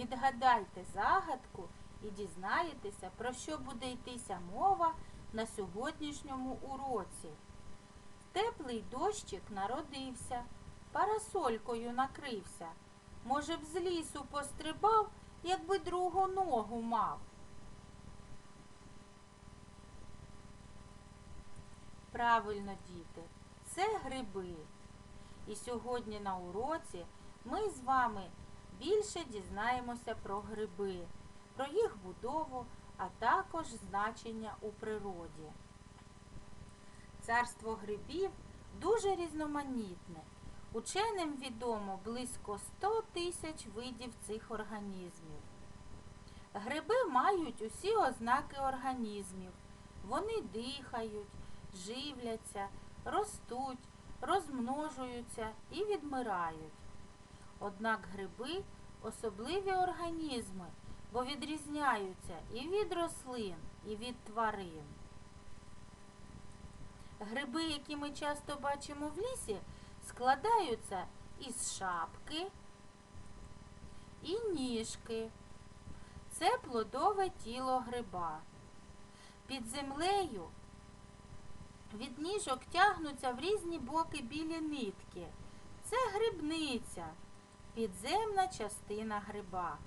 Відгадайте загадку і дізнаєтеся, про що буде йтися мова на сьогоднішньому уроці. Теплий дощик народився, парасолькою накрився. Може, б з лісу пострибав, якби другу ногу мав. Правильно, діти, це гриби. І сьогодні на уроці ми з вами більше дізнаємося про гриби, про їх будову, а також значення у природі. Царство грибів дуже різноманітне. Ученим відомо близько 100 тисяч видів цих організмів. Гриби мають усі ознаки організмів. Вони дихають, живляться, ростуть, розмножуються і відмирають. Однак гриби особливі організми, бо відрізняються і від рослин, і від тварин. Гриби, які ми часто бачимо в лісі, складаються із шапки і ніжки. Це плодове тіло гриба. Під землею від ніжок тягнуться в різні боки білі нитки. Це грибниця, підземна частина гриба.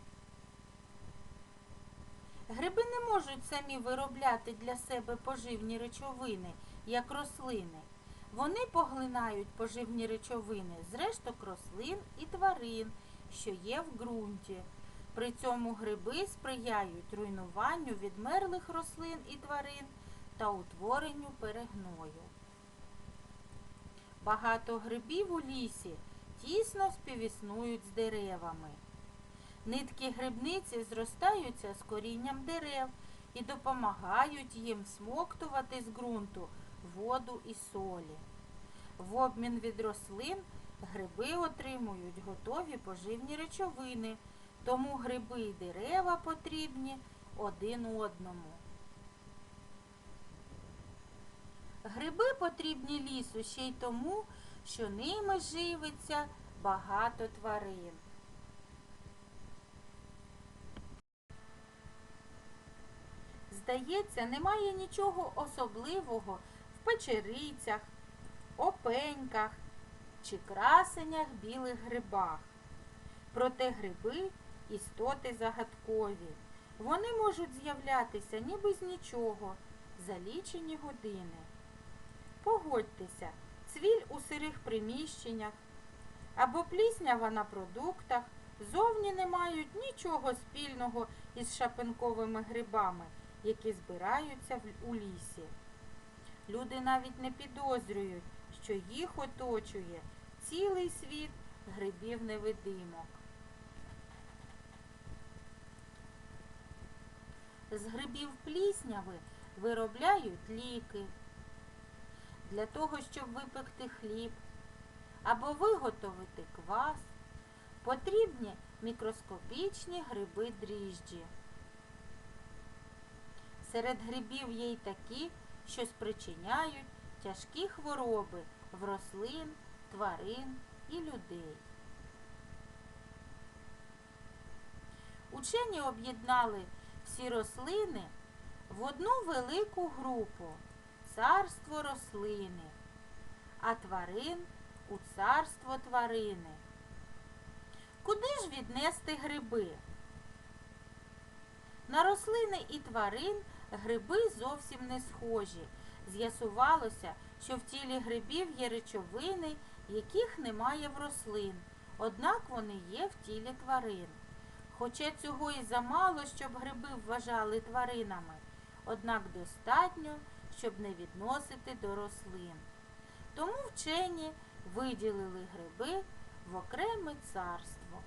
Гриби не можуть самі виробляти для себе поживні речовини, як рослини. Вони поглинають поживні речовини з решток рослин і тварин, що є в ґрунті. При цьому гриби сприяють руйнуванню відмерлих рослин і тварин та утворенню перегною. Багато грибів у лісі тісно співіснують з деревами. Нитки грибниці зростаються з корінням дерев і допомагають їм всмоктувати з ґрунту воду і солі. В обмін від рослин гриби отримують готові поживні речовини, тому гриби і дерева потрібні один одному. Гриби потрібні лісу ще й тому, що ними живиться багато тварин. Здається, немає нічого особливого в печерицях, опеньках чи красенях білих грибах. Проте гриби істоти загадкові. Вони можуть з'являтися ніби з нічого за лічені години. Погодьтеся, цвіль у сирих приміщеннях або пліснява на продуктах зовні не мають нічого спільного із шапинковими грибами, які збираються у лісі. Люди навіть не підозрюють, що їх оточує цілий світ грибів-невидимок. З грибів плісняви виробляють ліки для того, щоб випекти хліб або виготовити квас, потрібні мікроскопічні гриби дріжджі. Серед грибів є й такі, що спричиняють тяжкі хвороби в рослин, тварин і людей. Учені об'єднали всі рослини в одну велику групу царство рослини, а тварин у царство тварини. Куди ж віднести гриби? На рослини і тварин гриби зовсім не схожі. З'ясувалося, що в тілі грибів є речовини, яких немає в рослин, однак вони є в тілі тварин. Хоча цього і замало, щоб гриби вважали тваринами, однак достатньо, щоб не відносити до рослин. Тому вчені виділили гриби в окреме царство.